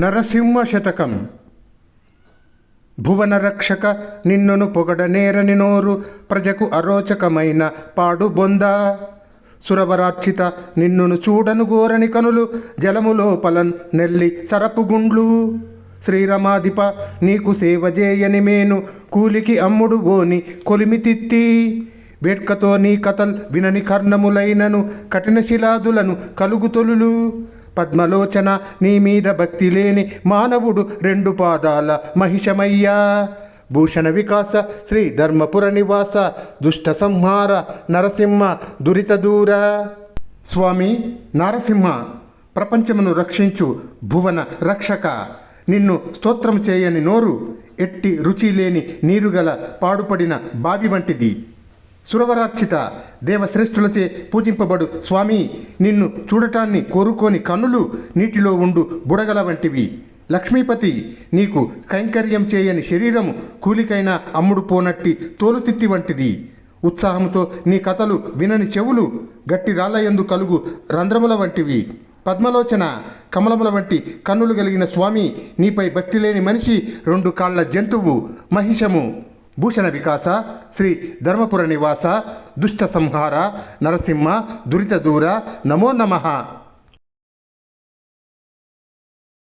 నరసింహ శతకం భువన రక్షక నిన్నును పొగడనేరని నోరు ప్రజకు అరోచకమైన పాడు బొంద సురవరార్చిత నిన్నును చూడను గోరని కనులు జలములో పలన్ నెల్లి సరపుగుండ్లు శ్రీరమాధిప నీకు సేవ చేయని మేను కూలికి అమ్ముడు ఓని కొలిమితిత్తి వేట్కతో నీ కథల్ వినని కర్ణములైనను కఠిన శిలాదులను కలుగుతొలులు పద్మలోచన నీ మీద భక్తి లేని మానవుడు రెండు పాదాల మహిషమయ్యా. భూషణ వికాస శ్రీ ధర్మపుర నివాస దుష్ట సంహార నరసింహ దురిత దూర. స్వామి నారసింహ ప్రపంచమును రక్షించు భువన రక్షక. నిన్ను స్తోత్రం చేయని నోరు ఎట్టి రుచి లేని నీరుగల పాడుపడిన బావి వంటిది. సురవరార్చిత దేవశ్రేష్ఠులచే పూజింపబడు స్వామి నిన్ను చూడటాన్ని కోరుకోని కన్నులు నీటిలో ఉండు బుడగల వంటివి. లక్ష్మీపతి నీకు కైంకర్యం చేయని శరీరము కూలికైనా అమ్ముడు పోనట్టి తోలుతిత్తి వంటిది. ఉత్సాహంతో నీ కథలు వినని చెవులు గట్టి రాళ్ళయందు కలుగు రంధ్రముల వంటివి. పద్మలోచన కమలముల వంటి కన్నులు కలిగిన స్వామి నీపై భక్తి లేని మనిషి రెండు కాళ్ళ జంతువు మహిషము. భూషణ వికాస శ్రీ ధర్మపుర నివాస దుష్ట సంహార నరసింహ దురిత దూర నమో నమః.